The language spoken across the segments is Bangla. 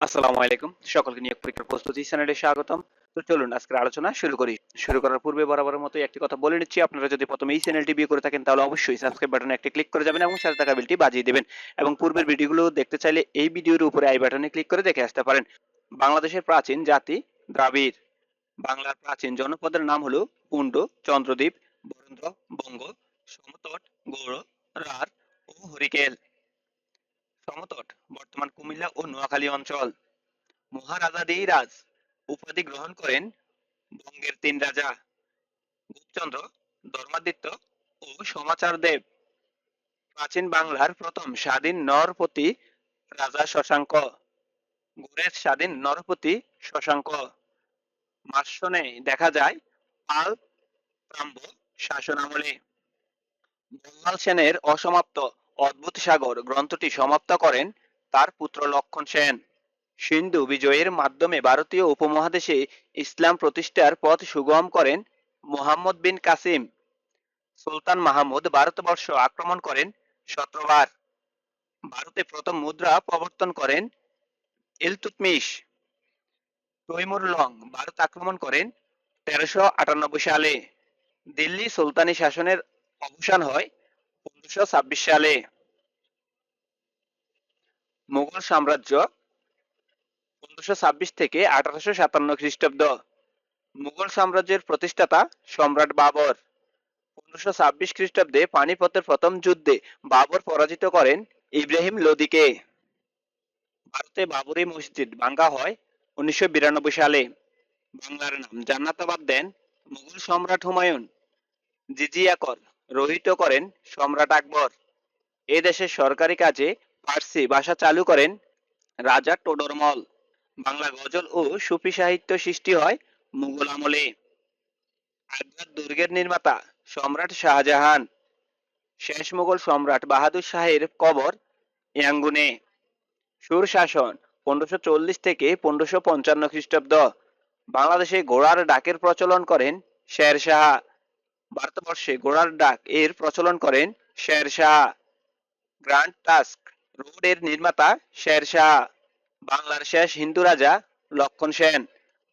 আসসালামু আলাইকুম। সকলকে নিয়োগ পরীক্ষার প্রস্তুতি চ্যানেলে স্বাগতম। তো চলুন, আজকের আলোচনা শুরু করি। শুরু করার পূর্বে বরাবরের মতো একটি কথা বলে নিচ্ছি। আপনারা যদি প্রথমে এই চ্যানেলটি বিয়ে করে থাকেন, তাহলে অবশ্যই সাবস্ক্রাইব বাটনে একটি ক্লিক করে যাবেন এবং সাথে থাকা বেলটি বাজিয়ে দেবেন। এবং পূর্বের ভিডিওগুলো দেখতে চাইলে এই ভিডিওর উপরে আই বাটনে ক্লিক করে দেখে আসতে পারেন। বাংলাদেশের প্রাচীন জাতি দ্রাবিড়। বাংলার প্রাচীন জনপদের নাম হলো পুণ্ড, চন্দ্রদ্বীপ, বরেন্দ্র, বঙ্গ, সমতট, গৌড় রার ও হরিকেল। সমতট বর্তমান কুমিল্লা ও নোয়াখালী অঞ্চল। মহারাজাদিরাজ উপাধি গ্রহণ করেন বঙ্গের তিন রাজা গুপ্তচন্দ্র ধর্মাদিত্য ও সমাচার দেব। প্রাচীন বাংলার প্রথম স্বাধীন নরপতি রাজা শশাঙ্ক, গুরের স্বাধীন নরপতি শশাঙ্ক। মাসনে দেখা যায় পাল প্রাম্ব শাসন আমলে বল্লাল সেনের অসমাপ্ত অদ্ভুত সাগর গ্রন্থটি সমাপ্ত করেন তার পুত্র লক্ষণ সেন। সিন্ধু বিজয়ের মাধ্যমে ভারতীয় উপমহাদেশে ইসলাম প্রতিষ্ঠার পথ সুগম করেন মোহাম্মদ বিন কাসিম। সুলতান মাহমুদ ভারতবর্ষ আক্রমণ করেন সতেরোবার ভারতে প্রথম মুদ্রা প্রবর্তন করেন ইলতুৎমিশ তৈমুর লং ভারত আক্রমণ করেন তেরোশো আটানব্বই সালে। দিল্লি সুলতানি শাসনের অবসান হয় পনেরোশো ছাব্বিশ সালে। মুঘল সাম্রাজ্য পনেরোশো ছাব্বিশ থেকে আঠারোশো সাতান্ন খ্রিস্টাব্দ। মুঘল সাম্রাজ্যের প্রতিষ্ঠাতা সম্রাট বাবর। পনেরোশো ছাব্বিশ খ্রিস্টাব্দে পানিপথের প্রথম যুদ্ধে বাবর পরাজিত করেন ইব্রাহিম লোদিকে। ভারতে বাবরি মসজিদ ভাঙ্গা হয় উনিশশো বিরানব্বই সালে। বাংলার নাম জান্নাতাবাদ দেন মুঘল সম্রাট হুমায়ুন। জিজিয়া কর রহিত করেন সম্রাট আকবর। এ দেশের সরকারি কাজে ফার্সি ভাষা চালু করেন রাজা টোডরমল। বাংলা গজল ও সুফি সাহিত্য সৃষ্টি হয় মুঘল আমলে। আগ্রার দুর্গের নির্মাতা সম্রাট শাহজাহান। শেষ মুঘল সম্রাট বাহাদুর শাহের কবর ইয়াঙ্গুনে। সুর শাসন পনেরোশো চল্লিশ থেকে পনেরোশো পঞ্চান্ন খ্রিস্টাব্দ। বাংলাদেশে ঘোড়ার ডাকের প্রচলন করেন শের শাহ। ভারতবর্ষে ঘোড়ার ডাক এর প্রচলন করেন শের শাহ। গ্র্যান্ড টাস্ক রোডের নির্মাতা শের শাহ বাংলার শেষ হিন্দু রাজা লক্ষণ সেন,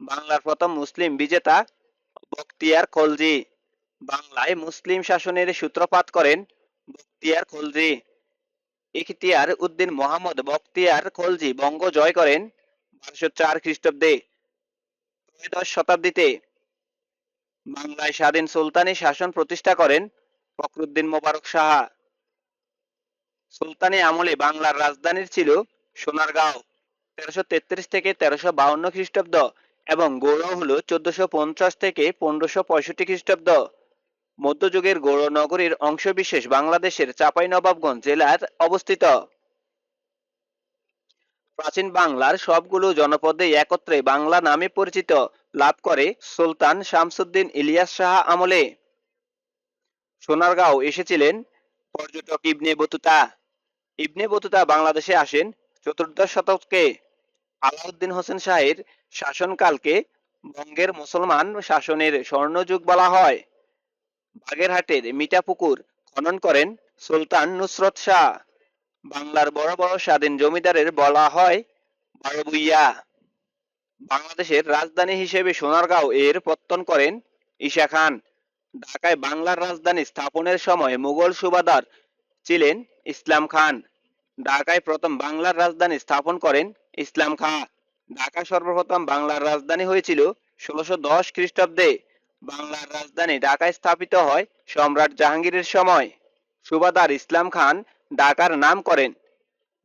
বাংলার প্রথম মুসলিম বিজেতা বখতিয়ার খলজি, বাংলায় মুসলিম শাসনের সূত্রপাত করেন বখতিয়ার খলজি। ইখতিয়ার উদ্দিন মোহাম্মদ বক্তিয়ার খলজি বঙ্গ জয় করেন বারোশো চার খ্রিস্টাব্দে। ত্রয়োদশ শতাব্দীতে বাংলায় স্বাধীন সুলতানি শাসন প্রতিষ্ঠা করেন ফখরুদ্দিন মোবারক সাহা। সুলতানি আমলে বাংলার রাজধানীর ছিল সোনারগাঁও, তেরোশো তেত্রিশ থেকে তেরোশো বাউন্ন খ্রিস্টাব্দ এবং গৌড় হল চোদ্দশো পঞ্চাশ থেকে পনেরোশো পঁয়ষট্টি খ্রিস্টাব্দ। মধ্যযুগের গৌড় নগরীর অংশবিশেষ বাংলাদেশের চাঁপাইনবাবগঞ্জ জেলার অবস্থিত। প্রাচীন বাংলার সবগুলো জনপদে একত্রে বাংলা নামে পরিচিত লাভ করে সুলতান শামসুদ্দিন ইলিয়াস শাহ আমলে। সোনারগাঁও এসেছিলেন পর্যটক ইবনে বতুতা ইবনে বতুতা বাংলাদেশে আসেন। চতুর্দশ শতকে আলাউদ্দিন হোসেন শাহের শাসনকালকে বঙ্গের মুসলমান শাসনের স্বর্ণযুগ বলা হয়। বাগেরহাটের মিঠাপুকুর খনন করেন সুলতান নুসরত শাহ। বাংলার বড় বড় স্বাধীন জমিদারের বলা হয় বারবুইয়া। বাংলাদেশের রাজধানী হিসেবে সোনারগাঁও এর পত্তন করেন ঈশা খান। ঢাকায় বাংলার রাজধানী স্থাপনের সময় মুঘল সুবাদার ছিলেন ইসলাম খান। ঢাকায় প্রথম বাংলার রাজধানী স্থাপন করেন ইসলাম খাঁ ঢাকা সর্বপ্রথম বাংলার রাজধানী হয়েছিল ষোলোশো দশ খ্রিস্টাব্দে। বাংলার রাজধানী ঢাকায় স্থাপিত হয় সম্রাট জাহাঙ্গীরের সময়। সুবাদার ইসলাম খান ঢাকার নাম করেন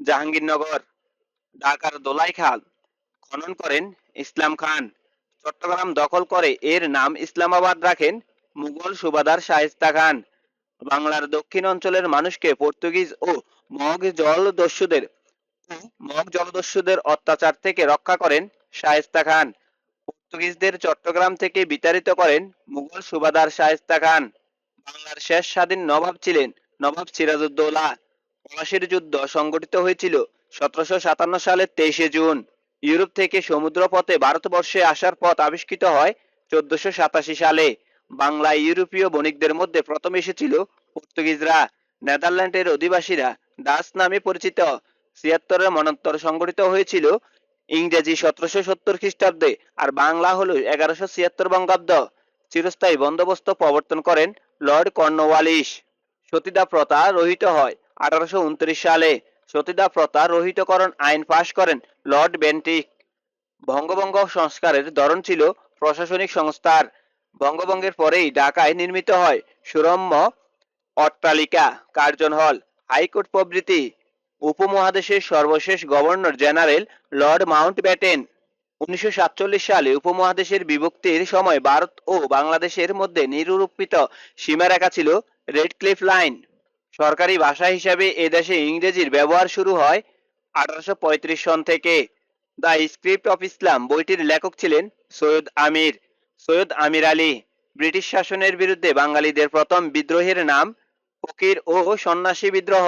জাহাঙ্গীরনগর। ঢাকার দোলাই খাল খনন করেন ইসলাম খান। চট্টগ্রাম দখল করে এর নাম ইসলামাবাদ রাখেন মুঘল সুবাদার শায়েস্তা খান। বাংলার দক্ষিণ অঞ্চলের মানুষকে পর্তুগিজ ও মগ জলদস্যুদের মগ জলদস্যুদের অত্যাচার থেকে রক্ষা করেন শায়েস্তা খান। পর্তুগিজদের চট্টগ্রাম থেকে বিতাড়িত করেন মুঘল সুবাদার শায়েস্তা খান। বাংলার শেষ স্বাধীন নবাব ছিলেন নবাব সিরাজউদ্দৌলা। পলাশির যুদ্ধ সংগঠিত হয়েছিল সতেরোশো সাতান্ন সালের তেইশে জুন। ইউরোপ থেকে সমুদ্রপথে ভারতবর্ষে আসার পথ আবিষ্কৃত হয় চোদ্দশো সাতাশি সালে। বাংলায় ইউরোপীয় বণিকদের মধ্যে প্রথম এসেছিল পর্তুগিজরা। নেদারল্যান্ডের অধিবাসীরা ডাচ নামে পরিচিত। ছিয়াত্তরের মনন্তর সংগঠিত হয়েছিল ইংরেজি সতেরোশো সত্তর খ্রিস্টাব্দে আর বাংলা হলো এগারোশো ছিয়াত্তর বঙ্গাব্দ। চিরস্থায়ী বন্দোবস্ত প্রবর্তন করেন লর্ড কর্নওয়ালিস সতীদা প্রথা রহিত হয় আঠারোশো উনত্রিশ সালে। সতীদা প্রথা রহিতকরণ আইন পাশ করেন লর্ড বেন্টিক। বঙ্গভঙ্গ সংস্কারের ধরন ছিল প্রশাসনিক সংস্থার। বঙ্গভঙ্গের পরেই ঢাকায় নির্মিত হয় সুরম্য অট্টালিকা, কার্জন হল, হাইকোর্ট প্রভৃতি, উপমহাদেশের সর্বশেষ governor general Lord Mountbatten উনিশশো সাতচল্লিশ সালে উপমহাদেশের বিভক্তির সময় ভারত ও বাংলাদেশের মধ্যে নিরূপিত সীমারেখা ছিল রেড ক্লিফ লাইন। সরকারি ভাষা হিসাবে এদেশে ইংরেজির ব্যবহার শুরু হয় আঠারোশো পঁয়ত্রিশ সন থেকে। দ্য স্ক্রিপ্ট অফ ইসলাম বইটির লেখক ছিলেন সৈয়দ আমির। সৈয়দ আমির আলী, ব্রিটিশ শাসনের বিরুদ্ধে বাঙালিদের প্রথম বিদ্রোহের নাম ফকির ও সন্ন্যাসী বিদ্রোহ।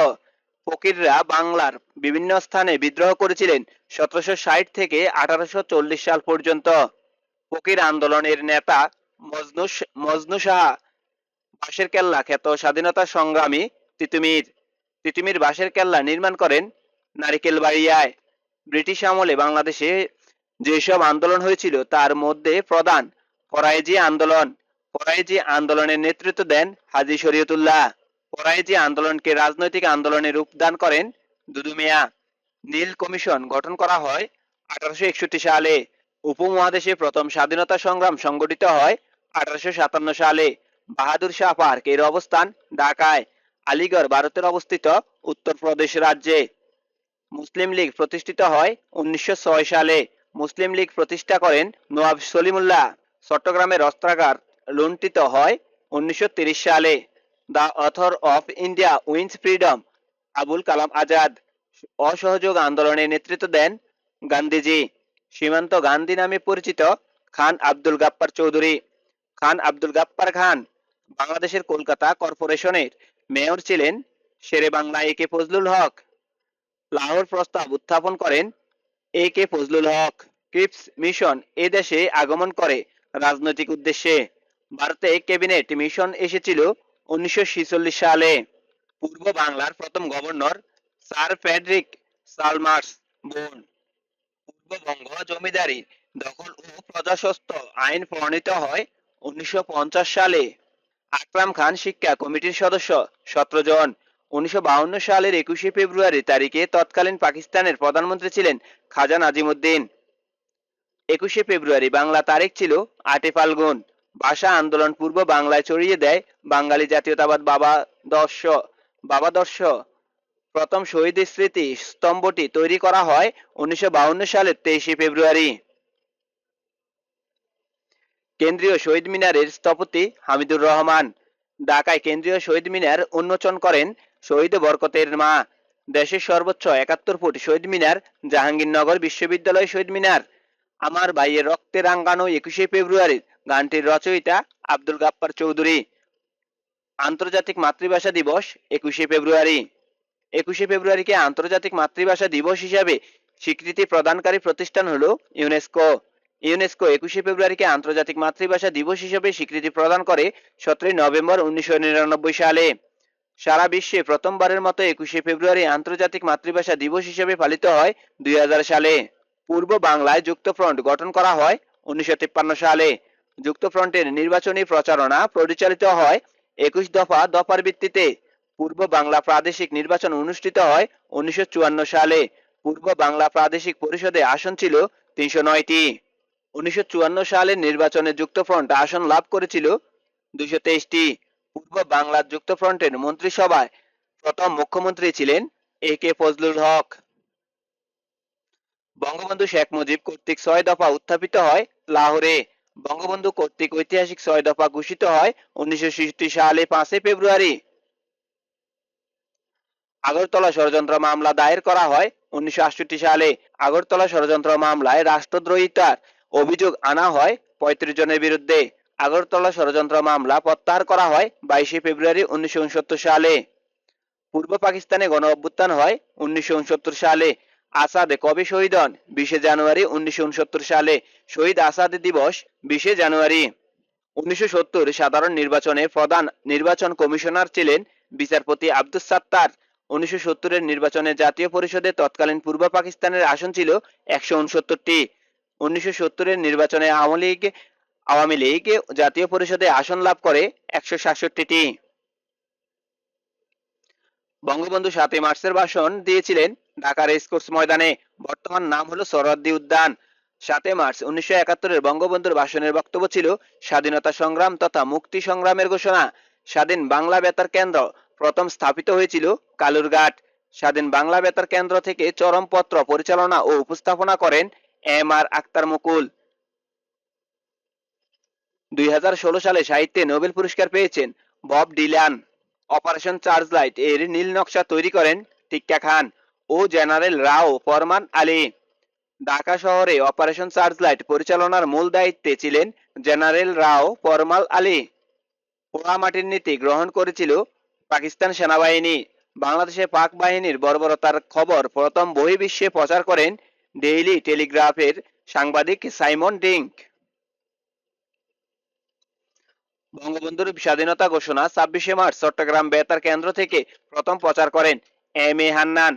ফকিররা বাংলার বিভিন্ন স্থানে বিদ্রোহ করেছিলেন সতেরোশো ষাট থেকে আঠারোশো চল্লিশ সাল পর্যন্ত। ফকির আন্দোলনের নেতা মজনু মজনু শাহ বাঁশের কেল্লা খ্যাত স্বাধীনতা সংগ্রামী তিতুমির। তিতুমির বাঁশের কেল্লা নির্মাণ করেন নারিকেল বাড়িয়ায় ব্রিটিশ আমলে বাংলাদেশে যেসব আন্দোলন হয়েছিল, তার মধ্যে প্রধান ফরাইজি আন্দোলন। ফরাইজি আন্দোলনের নেতৃত্ব দেন হাজি শরীয়তুল্লাহ। ফরাইজি আন্দোলনকে রাজনৈতিক আন্দোলনে রূপদান করেন দুদু মিয়া। নীল কমিশন গঠন করা হয় আঠারোশো একষট্টি সালে। উপমহাদেশে প্রথম স্বাধীনতা সংগ্রাম সংগঠিত হয় আঠারোশো সাতান্ন সালে। বাহাদুর শাহ পার্কের অবস্থান ঢাকায়। আলিগড় ভারতের অবস্থিত উত্তরপ্রদেশ রাজ্যে। মুসলিম লীগ প্রতিষ্ঠিত হয় উনিশশো ছয় সালে। মুসলিম লীগ প্রতিষ্ঠা করেন নওয়াব সলিমুল্লাহ। চট্টগ্রামের অস্ত্রাগার লুণ্ঠিত হয় উনিশশো সালে। The author of India wins freedom Abul Kalam Azad, অসহযোগ আন্দোলনে নেতৃত্ব দেন গান্ধীজি। সীমান্ত গান্ধী নামে পরিচিত খান আব্দুল গাপ্পার চৌধুরী। খান আব্দুল গাপ্পার খান বাংলাদেশের কলকাতা কর্পোরেশনের মেয়র ছিলেন শেরে বাংলা এ কে ফজলুল হক। লাহোর প্রস্তাব উত্থাপন করেন A K Fazlul Huq. Cripps mission এ দেশে আগমন করে রাজনৈতিক উদ্দেশ্যে ভারতে ক্যাবিনেট মিশন এসেছিল উনিশশো সালে। পূর্ব বাংলার প্রথম গভর্নর স্যার ফ্রেডরিক সালমার্স বোন। পূর্ববঙ্গ জমিদারি দখল ও প্রজাস্বত্ব আইন প্রণীত হয় উনিশশো পঞ্চাশ সালে। আকরাম খান শিক্ষা কমিটির সদস্য সতেরো জন। উনিশশো সালের একুশে ফেব্রুয়ারি তারিখে তৎকালীন পাকিস্তানের প্রধানমন্ত্রী ছিলেন খাজা নাজিমুদ্দিন একুশে ফেব্রুয়ারি বাংলা তারিখ ছিল আটে ফাল্গুন। ভাষা আন্দোলন পূর্ব বাংলায় ছড়িয়ে দেয় বাঙালি জাতীয়তাবাদ বাবা দর্শ। বাবা দর্শ, প্রথম শহীদ স্মৃতি স্তম্ভটি তৈরি করা হয় উনিশশো সালের তেইশে ফেব্রুয়ারি। কেন্দ্রীয় শহীদ মিনারের স্থপতি হামিদুর রহমান। ঢাকায় কেন্দ্রীয় শহীদ মিনার উন্মোচন করেন শহীদ বরকতের মা। দেশের সর্বোচ্চ একাত্তর ফুট শহীদ মিনার, জাহাঙ্গীরনগর বিশ্ববিদ্যালয় শহীদ মিনার। আমার ভাইয়ের রক্তে রাঙ্গানো একুশে ফেব্রুয়ারি গানটির রচয়িতা আব্দুল গাপ্পার চৌধুরী। আন্তর্জাতিক মাতৃভাষা দিবস একুশে ফেব্রুয়ারি। একুশে ফেব্রুয়ারিকে আন্তর্জাতিক মাতৃভাষা দিবস হিসাবে স্বীকৃতি প্রদানকারী প্রতিষ্ঠান হলো ইউনেস্কো। ইউনেস্কো একুশে ফেব্রুয়ারিকে আন্তর্জাতিক মাতৃভাষা দিবস হিসেবে স্বীকৃতি প্রদান করে সতেরোই নভেম্বর উনিশশো নিরানব্বই সালে। সারা বিশ্বে প্রথমবারের মতো একুশে ফেব্রুয়ারি আন্তর্জাতিক মাতৃভাষা দিবস হিসেবে পালিত হয় দুই হাজার সালে। পূর্ব বাংলায় যুক্তফ্রন্ট গঠন করা হয় উনিশশো সালে। যুক্তফ্রন্টের নির্বাচনী প্রচারণা পরিচালিত হয় একুশ দফা দফার ভিত্তিতে। পূর্ব বাংলা প্রাদেশিক নির্বাচন অনুষ্ঠিত হয় উনিশশো সালে। পূর্ব বাংলা প্রাদেশিক পরিষদে আসন ছিল তিনশো নয়টি। উনিশশো সালের নির্বাচনে যুক্তফ্রন্ট আসন লাভ করেছিল দুইশো তেইশটি। পূর্ব বাংলার যুক্তফ্রন্টের মন্ত্রিসভায় প্রথম মুখ্যমন্ত্রী ছিলেন এ কে ফজলুল হক। বঙ্গবন্ধু শেখ মুজিব কর্তৃক ছয় দফা উত্থাপিত হয় লাহোরে। বঙ্গবন্ধু কর্তৃক ঐতিহাসিক ছয় দফা ঘোষিত হয় উনিশশো সালে পাঁচই ফেব্রুয়ারি। আগরতলা ষড়যন্ত্র মামলা দায়ের করা হয় উনিশশো সালে। আগরতলা ষড়যন্ত্র মামলায় রাষ্ট্রদ্রোহিতার অভিযোগ আনা হয় পঁয়ত্রিশ জনের বিরুদ্ধে। আগরতলা ষড়যন্ত্র মামলা প্রত্যাহার করা হয় বাইশে ফেব্রুয়ারি উনিশশো উনসত্তর সালে। পূর্ব পাকিস্তানে গণ অভ্যুত্থান হয় উনিশশো উনসত্তর সালে। আসাদ কবে শহীদ হন? বিশে জানুয়ারি উনিশশো সালে। শহীদ আসাদ দিবস বিশে জানুয়ারি। উনিশশো সাধারণ নির্বাচনে প্রধান নির্বাচন কমিশনার ছিলেন বিচারপতি আব্দুস সাত্তার। উনিশশো সত্তরের নির্বাচনে জাতীয় পরিষদে তৎকালীন পূর্ব পাকিস্তানের আসন ছিল একশো উনসত্তরটি। উনিশশো সত্তরের নির্বাচনে আওয়ামী লীগ আওয়ামী লীগ জাতীয় পরিষদে আসন লাভ করে একশো সাতষট্টিটি। বঙ্গবন্ধু সাতই মার্চের ভাষণ দিয়েছিলেন ঢাকার রেসকোর্স ময়দানে। বর্তমান নাম হলো সরোয়ার্দী উদ্যান। সাতই মার্চ উনিশশো একাত্তরের বঙ্গবন্ধুর ভাষণের বক্তব্য ছিল স্বাধীনতা সংগ্রাম তথা মুক্তি সংগ্রামের ঘোষণা। স্বাধীন বাংলা বেতার কেন্দ্র প্রথম স্থাপিত হয়েছিল কালুরঘাট। স্বাধীন বাংলা বেতার কেন্দ্র থেকে চরমপত্র পরিচালনা ও উপস্থাপনা করেন এম আর আক্তার মুকুল। দুই হাজার ষোলো সালে সাহিত্যে নোবেল পুরস্কার পেয়েছেন বব ডিলান। অপারেশন চার্জ লাইটের নীল নকশা তৈরি করেন টিক্কা খান। ও জেনারেল রাও ফরমান আলী। ঢাকা শহরে অপারেশন চার্জ লাইট পরিচালনার মূল দায়িত্বে ছিলেন জেনারেল রাও ফরমাল আলী। পোড়ামাটির নীতি গ্রহণ করেছিল পাকিস্তান সেনাবাহিনী। বাংলাদেশে পাক বাহিনীর বর্বরতার খবর প্রথম বহির্বিশ্বে প্রচার করেন ডেইলি টেলিগ্রাফের সাংবাদিক সাইমন ডিঙ্ক বঙ্গবন্ধুর স্বাধীনতা ঘোষণা ছাব্বিশে মার্চ চট্টগ্রাম বেতার কেন্দ্র থেকে প্রথম প্রচার করেন এম এ হান্নান।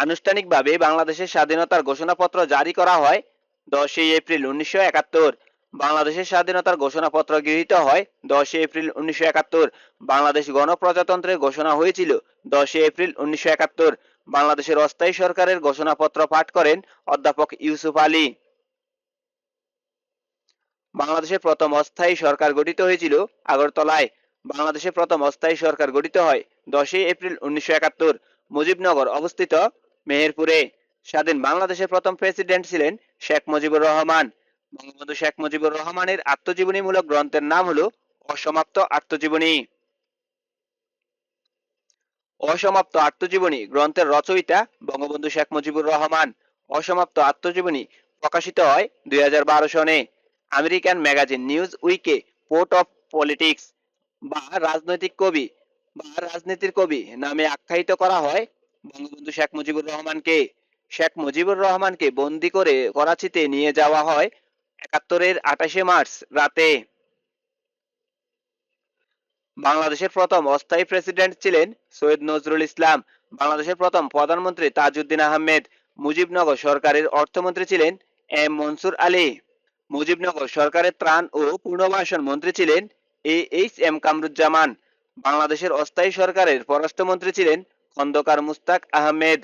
আনুষ্ঠানিকভাবে বাংলাদেশের স্বাধীনতার ঘোষণাপত্র জারি করা হয় দশই এপ্রিল উনিশশো একাত্তর। বাংলাদেশের স্বাধীনতার ঘোষণাপত্র গৃহীত হয় দশই এপ্রিল উনিশশো একাত্তর। বাংলাদেশ গণপ্রজাতন্ত্রের ঘোষণা হয়েছিল দশই এপ্রিল উনিশশো একাত্তর। বাংলাদেশের অস্থায়ী সরকারের ঘোষণাপত্র পাঠ করেন অধ্যাপক ইউসুফ আলী। বাংলাদেশের প্রথম অস্থায়ী সরকার গঠিত হয়েছিল আগরতলায়। বাংলাদেশের প্রথম অস্থায়ী সরকার গঠিত হয় দশই এপ্রিল উনিশশো একাত্তর। মুজিবনগর অবস্থিত মেহেরপুরে। স্বাধীন বাংলাদেশের প্রথম প্রেসিডেন্ট ছিলেন শেখ মুজিবুর রহমান। বঙ্গবন্ধু শেখ মুজিবুর রহমানের আত্মজীবনীমূলক গ্রন্থের নাম হলো অসমাপ্ত আত্মজীবনী। অসমাপ্ত আত্মজীবনী গ্রন্থের রচয়িতা বঙ্গবন্ধু শেখ মুজিবুর রহমান। অসমাপ্ত আত্মজীবনী প্রকাশিত হয় দুই হাজার বারো সনে। আমেরিকান ম্যাগাজিন নিউজ উইকে, পোর্ট অফ পলিটিক্স বা রাজনৈতিক কবি বা রাজনীতির কবি নামে আখ্যায়িত করা হয় বঙ্গবন্ধু শেখ মুজিবুর রহমানকে, শেখ মুজিবুর রহমানকে বন্দি করে করাচিতে নিয়ে যাওয়া হয় একাত্তরের আঠাশে মার্চ রাতে। বাংলাদেশের প্রথম অস্থায়ী প্রেসিডেন্ট ছিলেন সৈয়দ নজরুল ইসলাম। বাংলাদেশের প্রথম প্রধানমন্ত্রী তাজউদ্দিন আহমেদ। মুজিবনগর সরকারের অর্থমন্ত্রী ছিলেন এম মনসুর আলী। মুজিবনগর সরকারের ত্রাণ ও পুনর্বাসন মন্ত্রী ছিলেন এ এইচ এম কামরুজ্জামান। বাংলাদেশের অস্থায়ী সরকারের পররাষ্ট্রমন্ত্রী ছিলেন খন্দকার মুস্তাক আহমেদ।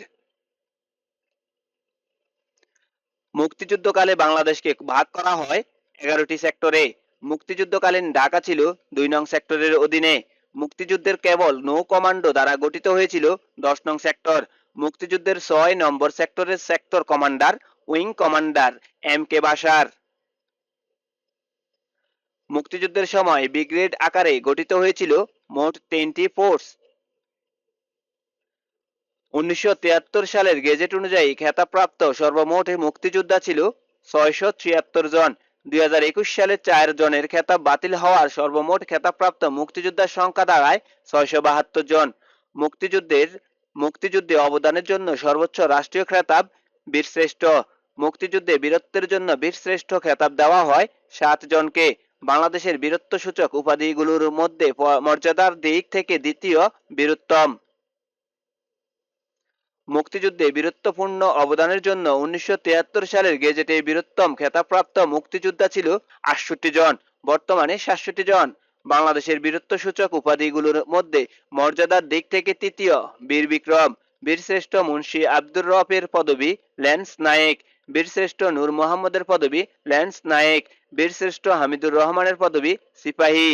মুক্তিযুদ্ধকালে বাংলাদেশকে ভাগ করা হয় এগারোটি সেক্টরে। মুক্তিযুদ্ধকালীন ঢাকা ছিল দুই নং সেক্টরের অধীনে। মুক্তিযুদ্ধের কেবল নৌ কমান্ডো দ্বারা গঠিত হয়েছিল দশ নং সেক্টর। মুক্তিযুদ্ধের ছয় নম্বর সেক্টরের sector commander, wing commander M K Bashar. মুক্তিযুদ্ধের সময় ব্রিগেড আকারে গঠিত হয়েছিল মোট তিনটি ফোর্স। উনিশশো তিয়াত্তর সালের গেজেট অনুযায়ী খেতাবপ্রাপ্ত সর্বমোট মুক্তিযোদ্ধা ছিল ছয়শো ছিয়াত্তর জন। দুই হাজার একুশ সালে চার জনের খেতাব বাতিল হওয়ার সর্বমোট খেতাবপ্রাপ্ত মুক্তিযোদ্ধার সংখ্যা দাঁড়ায় ছয়শো বাহাত্তর জন। মুক্তিযুদ্ধের, মুক্তিযুদ্ধে অবদানের জন্য সর্বোচ্চ রাষ্ট্রীয় খেতাব বীরশ্রেষ্ঠ। মুক্তিযুদ্ধে বীরত্বের জন্য বীরশ্রেষ্ঠ খেতাব দেওয়া হয় সাত জনকে। বাংলাদেশের বীরত্ব সূচক উপাধিগুলোর মধ্যে মর্যাদার দিক থেকে দ্বিতীয় বীরুত্তম মুক্তিযুদ্ধে বীরত্বপূর্ণ অবদানের জন্য উনিশশো সালের গেজেটে বীরত্তম খেতাবপ্রাপ্ত মুক্তিযোদ্ধা ছিল আটষট্টি জন, বর্তমানে সাতষট্টি জন। বাংলাদেশের বীরত্ব সূচক উপাধিগুলোর মধ্যে মর্যাদার দিক থেকে তৃতীয় বীর বিক্রম বীরশ্রেষ্ঠ মুন্সি আব্দুর রফের পদবী ল্যান্স নায়েক বীরশ্রেষ্ঠ নূর মোহাম্মদের পদবী ল্যান্স নায়েক বীরশ্রেষ্ঠ হামিদুর রহমানের পদবী সিপাহী।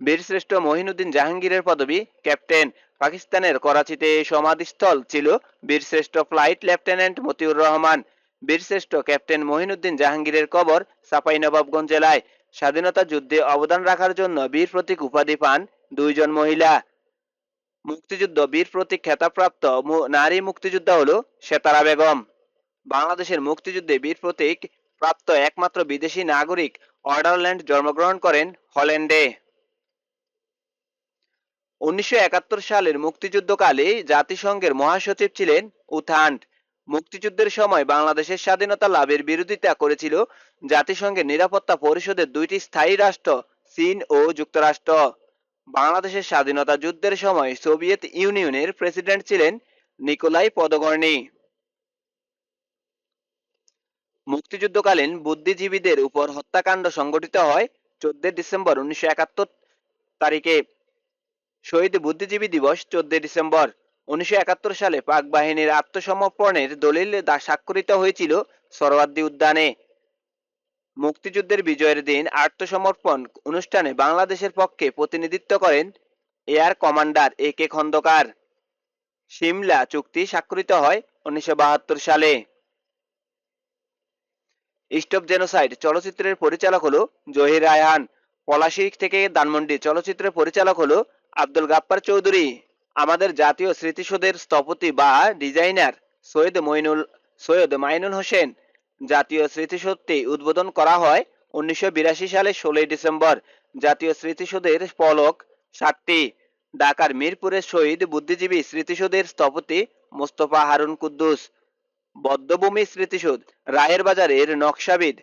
বীরশ্রেষ্ঠ মহিনুদ্দিন জাহাঙ্গীরের পদবী ক্যাপ্টেন পাকিস্তানের করাচিতে সমাধিস্থল ছিল বীরশ্রেষ্ঠ ফ্লাইট লেফটেন্যান্ট মতিউর রহমান। বীরশ্রেষ্ঠ ক্যাপ্টেন মহিনুদ্দিন জাহাঙ্গীরের কবর চাঁপাইনবাবগঞ্জ জেলায়। স্বাধীনতা যুদ্ধে অবদান রাখার জন্য বীর প্রতীক উপাধি পান দুইজন মহিলা। মুক্তিযুদ্ধ বীর প্রতীক খেতাবপ্রাপ্ত নারী মুক্তিযোদ্ধা হল সেতারা বেগম। বাংলাদেশের মুক্তিযুদ্ধে বীর প্রতীক প্রাপ্ত একমাত্র বিদেশি নাগরিক অর্ডারল্যান্ড জন্মগ্রহণ করেন হল্যান্ডে। উনিশশো একাত্তর সালের মুক্তিযুদ্ধকালে জাতিসংঘের মহাসচিব ছিলেন উথান্ড মুক্তিযুদ্ধের সময় বাংলাদেশের স্বাধীনতা লাভের বিরোধিতা করেছিল জাতিসংঘের নিরাপত্তা পরিষদের দুইটি স্থায়ী রাষ্ট্র, চীন ও যুক্তরাষ্ট্র। বাংলাদেশের স্বাধীনতা যুদ্ধের সময় সোভিয়েত ইউনিয়নের প্রেসিডেন্ট ছিলেন নিকোলাই পদগর্নি। মুক্তিযুদ্ধকালীন বুদ্ধিজীবীদের উপর হত্যাকাণ্ড সংঘটিত হয় চোদ্দ ডিসেম্বর উনিশশো একাত্তর তারিখে। শহীদ বুদ্ধিজীবী দিবস চোদ্দ ডিসেম্বর। উনিশশো একাত্তর সালে পাক বাহিনীর আত্মসমর্পণের দলিল স্বাক্ষরিত হয়েছিল সরওয়ার্দী উদ্যানে। মুক্তিযুদ্ধের বিজয়ের দিন আত্মসমর্পণ অনুষ্ঠানে বাংলাদেশের পক্ষে প্রতিনিধিত্ব করেন air commander A K Khandaker. Simla চুক্তি স্বাক্ষরিত হয় উনিশশো বাহাত্তর সালে। স্টপ জেনোসাইড চলচ্চিত্রের পরিচালক হলো জহির রায়হান। পলাশী থেকে ধানমন্ডি চলচ্চিত্রের পরিচালক হলো আব্দুল গাপ্পার চৌধুরী, আমাদের জাতীয় স্মৃতিসৌধের স্থপতি বা ডিজাইনার সৈয়দ মইনুল, সৈয়দ মাইনুল হোসেন। জাতীয় স্মৃতিসৌধটি উদ্বোধন করা হয় উনিশশো বিরাশি সালে ষোলোই ডিসেম্বর। জাতীয় স্মৃতিসৌধের ফলক সাতটি। ঢাকার মিরপুরের শহীদ বুদ্ধিজীবী স্মৃতিসৌধের স্থপতি মোস্তফা হারুন কুদ্দুস। বদ্ধভূমি স্মৃতিসৌধ, রায়ের বাজারের নকশাবিদ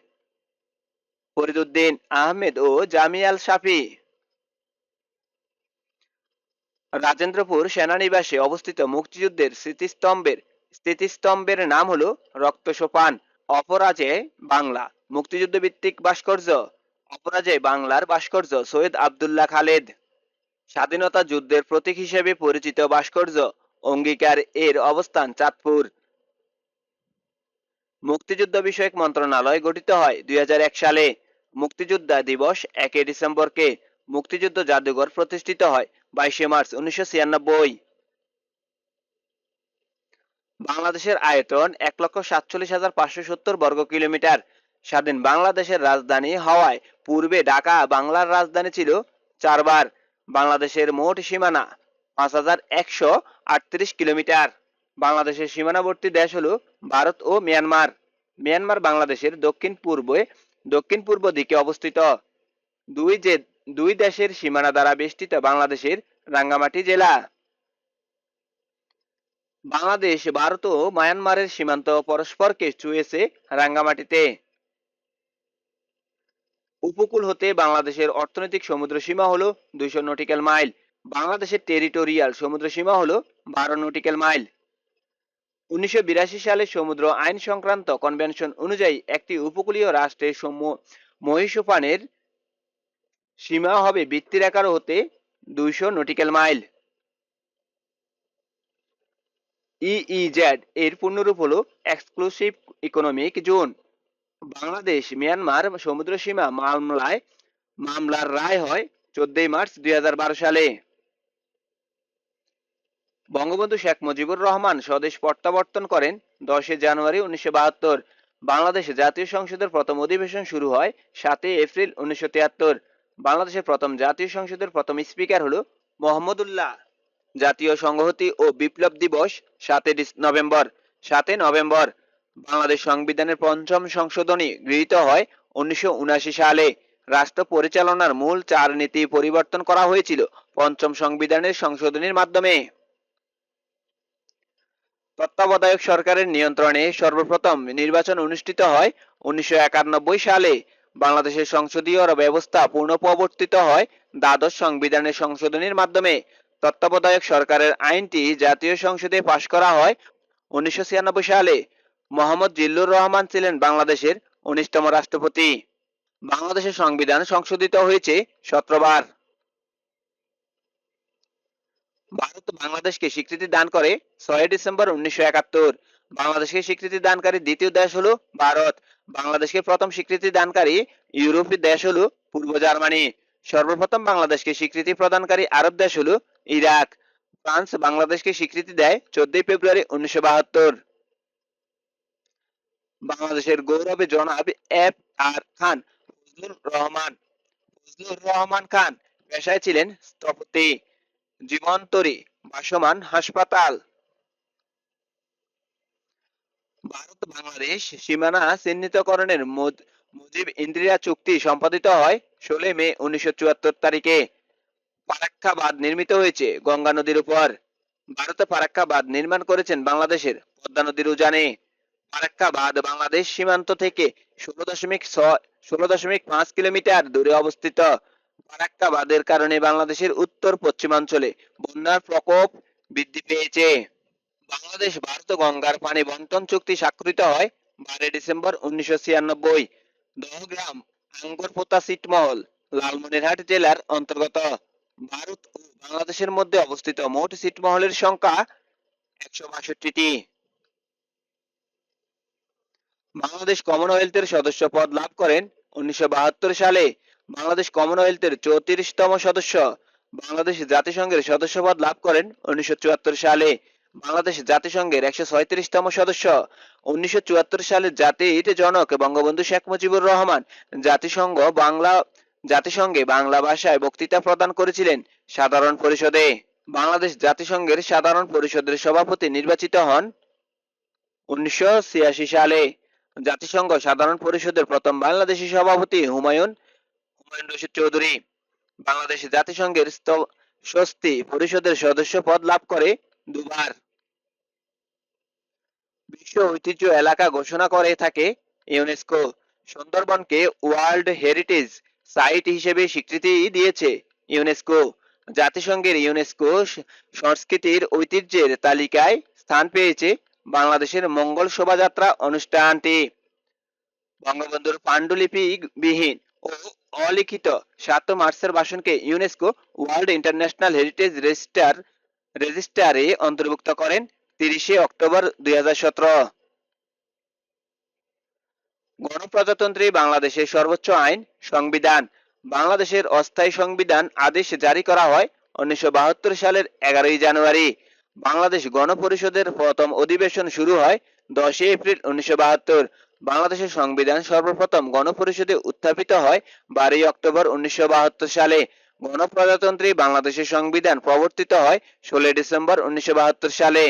ফরিদুদ্দিন আহমেদ ও জামিয়াল শাফি। রাজেন্দ্রপুর সেনানিবাসে অবস্থিত মুক্তিযুদ্ধের স্মৃতিস্তম্ভের স্মৃতিস্তম্ভের নাম হলো রক্তসোপান, অপরাজে বাংলা। মুক্তিযুদ্ধ ভিত্তিক ভাস্কর্য, অপরাজে বাংলার ভাস্কর্য সৈয়দ আবদুল্লাহ খালেদ। স্বাধীনতা যুদ্ধের প্রতীক হিসেবে পরিচিত ভাস্কর্য অঙ্গীকার এর অবস্থান চাঁদপুর। মুক্তিযুদ্ধ বিষয়ক মন্ত্রণালয় গঠিত হয় দুই হাজার এক সালে। মুক্তিযোদ্ধা দিবস একই ডিসেম্বরকে মুক্তিযুদ্ধ জাদুঘর প্রতিষ্ঠিত হয় বাইশে মার্চ, উনিশশো ছিয়ানব্বই। বাংলাদেশের আয়তন এক লক্ষ সাতচল্লিশ হাজার পাঁচশো সত্তর বর্গ কিলোমিটার। স্বাধীন বাংলাদেশের রাজধানী হওয়ায় পূর্বে ঢাকা বাংলার রাজধানী ছিল চারবার। বাংলাদেশের মোট সীমানা পাঁচ হাজার একশো আটত্রিশ কিলোমিটার। বাংলাদেশের সীমানাবর্তী দেশ হলো ভারত ও মিয়ানমার। মিয়ানমার বাংলাদেশের দক্ষিণ পূর্বে, দক্ষিণ পূর্ব দিকে অবস্থিত। দুই যে দুই দেশের সীমানা দ্বারা বেষ্টিত বাংলাদেশের রাঙ্গামাটি জেলা। বাংলাদেশ, ভারত ও মায়ানমারের সীমান্ত পরস্পরকে ছুঁয়েছে রাঙ্গামাটিতে। উপকূল হতে বাংলাদেশের অর্থনৈতিক সমুদ্র সীমা হলো দুইশো নটিক্যাল মাইল। বাংলাদেশের টেরিটোরিয়াল সমুদ্র সীমা হলো বারো নটিক্যাল মাইল। উনিশশো বিরাশি সালে সমুদ্র আইন সংক্রান্ত কনভেনশন অনুযায়ী একটি উপকূলীয় রাষ্ট্রের সমূহ মহীসোপানের সীমা হবে বৃত্তির আকার হতে দুইশো নটিক্যাল মাইল ইইজেড এর পূর্ণরূপ হলো exclusive economic zone Bangladesh Myanmar সমুদ্র সীমা মামলায়, মামলার রায় হয় চোদ্দই মার্চ দুই হাজার বারো সালে। বঙ্গবন্ধু শেখ মুজিবুর রহমান স্বদেশ প্রত্যাবর্তন করেন দশই জানুয়ারি উনিশশো বাংলাদেশে জাতীয় সংসদের প্রথম অধিবেশন শুরু হয় সাতই এপ্রিল উনিশশো তিয়াত্তর। বাংলাদেশের প্রথম জাতীয় সংসদের প্রথম স্পিকার হলো মোহাম্মদুল্লাহ। জাতীয় সংহতি ও বিপ্লব দিবস সাতই নভেম্বর। সাতই নভেম্বর বাংলাদেশ সংবিধানের পঞ্চম সংশোধনী গৃহীত হয় উনিশশো সালে। রাষ্ট্র পরিচালনার মূল চার নীতি পরিবর্তন করা হয়েছিল পঞ্চম সংবিধানের সংশোধনীর মাধ্যমে। তত্ত্বাবধায়ক সরকারের নিয়ন্ত্রণে সর্বপ্রথম নির্বাচন অনুষ্ঠিত হয় উনিশশো একানব্বই সালে। বাংলাদেশের সংসদীয় ব্যবস্থা পুনঃপ্রবর্তিত হয় দ্বাদশ সংবিধানের সংশোধনীর মাধ্যমে। তত্ত্বাবধায়ক সরকারের আইনটি জাতীয় সংসদে পাশ করা হয় উনিশশো ছিয়ানব্বই সালে। মোহাম্মদ জিল্লুর রহমান ছিলেন বাংলাদেশের উনিশতম রাষ্ট্রপতি। বাংলাদেশের সংবিধান সংশোধিত হয়েছে সতেরোবার ভারত বাংলাদেশকে স্বীকৃতি দান করে ছয় ডিসেম্বর উনিশশো একাত্তর। বাংলাদেশকে স্বীকৃতি দানকারী দ্বিতীয় দেশ হলো ভারত। বাংলাদেশকে প্রথম স্বীকৃতি দানকারী ইউরোপীয় দেশ হলো পূর্ব জার্মানি। সর্বপ্রথম বাংলাদেশকে স্বীকৃতি প্রদানকারী আরব দেশ হলো ইরাক। ফ্রান্স বাংলাদেশকে স্বীকৃতি দেয় চোদ্দই ফেব্রুয়ারি উনিশশো বাহাত্তর। বাংলাদেশের গৌরবে জনাব এফ আর খান রহমান। রহমান খান পেশায় ছিলেন স্থপতি, জীবন্তরী, ভাসমান হাসপাতাল। ভারত বাংলাদেশ সীমানা চিহ্নিতকরণের মুজ- মুজিব ইন্দ্রিয়া চুক্তি সম্পাদিত হয় ষোলোই মে উনিশশো চুয়াত্তর তারিখে। ফারাক্কা বাঁধ নির্মিত হয়েছে গঙ্গা নদীর উপর। ভারতে ফারাক্কা বাঁধ নির্মাণ করেছেন বাংলাদেশের পদ্মা নদীর উজানে। ফারাক্কা বাঁধ বাংলাদেশ সীমান্ত থেকে ষোলো দশমিক ষোলো দশমিক পাঁচ কিলোমিটার দূরে অবস্থিত। ফারাক্কা বাঁধের কারণে বাংলাদেশের উত্তর পশ্চিমাঞ্চলে বন্যার প্রকোপ বৃদ্ধি পেয়েছে। বাংলাদেশ, ভারত গঙ্গার পানি বন্টন চুক্তি স্বাক্ষরিত হয় বারোই ডিসেম্বর উনিশশো ছিয়ানব্বই। দহগ্রাম আঙ্গরপোতা ছিটমহল লালমনিরহাট জেলার অন্তর্গত। ভারত ও বাংলাদেশের মধ্যে অবস্থিত মোট ছিটমহলের সংখ্যা একশো বাষট্টিটি। বাংলাদেশ কমনওয়েলথের সদস্য পদ লাভ করেন উনিশশো বাহাত্তর সালে। বাংলাদেশ কমনওয়েলথের চৌত্রিশতম সদস্য। বাংলাদেশ জাতিসংঘের সদস্যপদ লাভ করেন উনিশশো চুয়াত্তর সালে। বাংলাদেশ জাতিসংঘের একশো ছয়ত্রিশতম সদস্য। উনিশশো চুয়াত্তর সালে জাতির জনক বঙ্গবন্ধু শেখ মুজিবুর রহমান জাতিসংঘ বাংলা, জাতিসংঘে বাংলা ভাষায় বক্তৃতা প্রদান করেছিলেন সাধারণ পরিষদে। বাংলাদেশ জাতিসংঘের সাধারণ পরিষদের সভাপতি নির্বাচিত হন উনিশশো ছিয়াশি সালে। জাতিসংঘ সাধারণ পরিষদের প্রথম বাংলাদেশী সভাপতি হুমায়ুন হুমায়ুন রশিদ চৌধুরী। বাংলাদেশ জাতিসংঘের স্বস্তি পরিষদের সদস্য পদ লাভ করে দুবার। বিশ্ব ঐতিহ্য এলাকা ঘোষণা করে থাকে ইউনেস্কো সুন্দরবনকে ওয়ার্ল্ড হেরিটেজ সাইট হিসেবে স্বীকৃতি দিয়েছে ইউনেস্কো জাতিসংঘের ইউনেস্কো সংস্কৃতির ঐতিহ্যের তালিকায় স্থান পেয়েছে বাংলাদেশের মঙ্গল শোভাযাত্রা অনুষ্ঠানটি। বঙ্গবন্ধুর পাণ্ডুলিপি বিহীন ও অলিখিত সাত মার্চের ভাষণকে UNESCO world international heritage register রেজিস্টারে অন্তর্ভুক্ত করেন তিরিশে অক্টোবর দুই হাজার সতেরো। গণপ্রজাতন্ত্রী বাংলাদেশের সর্বোচ্চ আইন সংবিধান। বাংলাদেশের অস্থায়ী সংবিধান আদেশ জারি করা হয় উনিশশো বাহাত্তর সালের এগারোই জানুয়ারি। বাংলাদেশ গণপরিষদের প্রথম অধিবেশন শুরু হয় দশই এপ্রিল উনিশশো বাহাত্তর। বাংলাদেশের সংবিধান সর্বপ্রথম গণপরিষদে উত্থাপিত হয় বারোই অক্টোবর উনিশশো বাহাত্তর সালে। গণপ্রজাতন্ত্রী বাংলাদেশের সংবিধান প্রবর্তিত হয় ষোলোই ডিসেম্বর উনিশশো বাহাত্তর সালে।